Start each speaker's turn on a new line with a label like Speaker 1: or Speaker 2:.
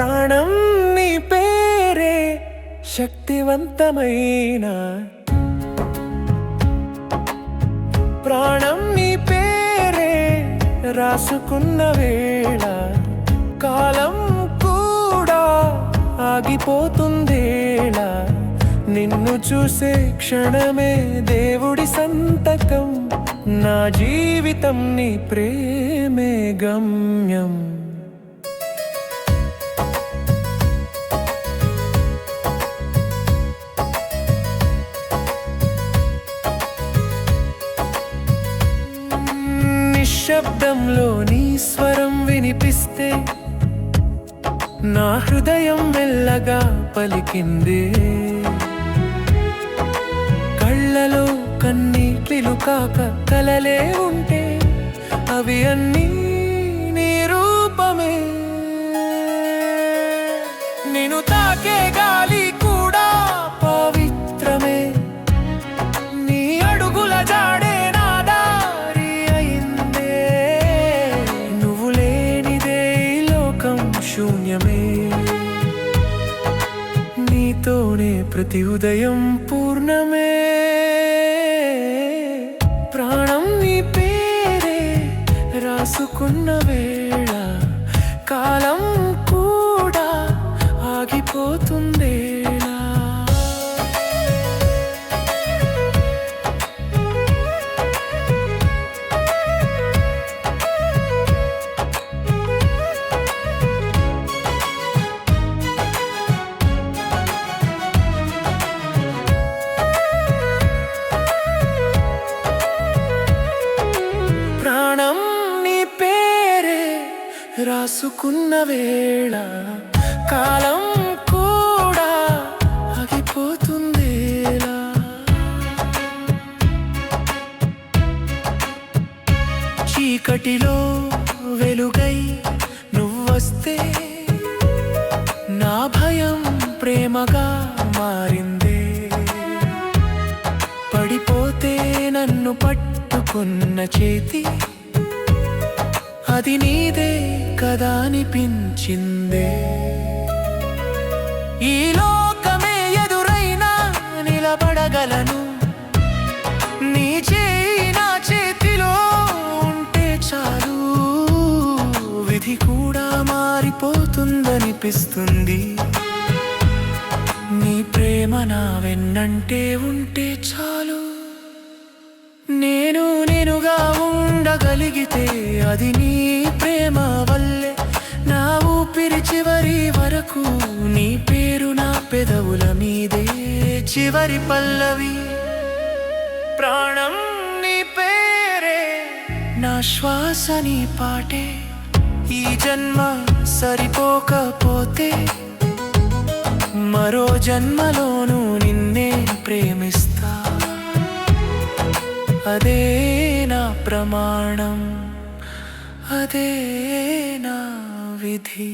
Speaker 1: ప్రాణం నీ పేరే శక్తివంతమైన. ప్రాణం నీ పేరే రాసుకున్న వేళ కాలం కూడా ఆగిపోతుందేళ. నిన్ను చూసే క్షణమే దేవుడి సంతకం నా జీవితం నీ ప్రేమే గమ్యం. శబ్దంలో నీ స్వరం వినిపిస్తే నా హృదయం మెల్లగా పలికిందే. కళ్ళలో కన్నీటిలు కాక కలలే ఉంటే అవి అన్నీ శూన్యమే నీతోనే ప్రతి ఉదయం పూర్ణమే. ప్రాణం నీ పేరే రాసుకున్న వేళ కాలం కూడా ఆగిపోతుంది. రాసుకున్న వేళ కాలం కూడా ఆగిపోతుందేలా? చీకటిలో వెలుగై నువ్వొస్తే నా భయం ప్రేమగా మారిందే. పడిపోతే నన్ను పట్టుకున్న చేతి అది నీదే కదా అనిపించిందే. ఈ లోకమే ఎదురైనా నిలబడగలను. నీ చేయి నా చేతిలో ఉంటే చాలు. విధి కూడా మారిపోతుందనిపిస్తుంది. నీ ప్రేమ నా వెన్నంటే ఉంటే చాలు. అది నీ ప్రేమ వల్లే. నా ఊపిరి చివరి వరకు నీ పేరు నా పెదవుల మీదే. చివరి పల్లవి ప్రాణం నీ పేరే. నా శ్వాస నీ పాటే. ఈ జన్మ సరిపోకపోతే. మరో జన్మలోనూ నిన్నే ప్రేమిస్తా. అదే నా ప్రమాణం. అదే నా విధి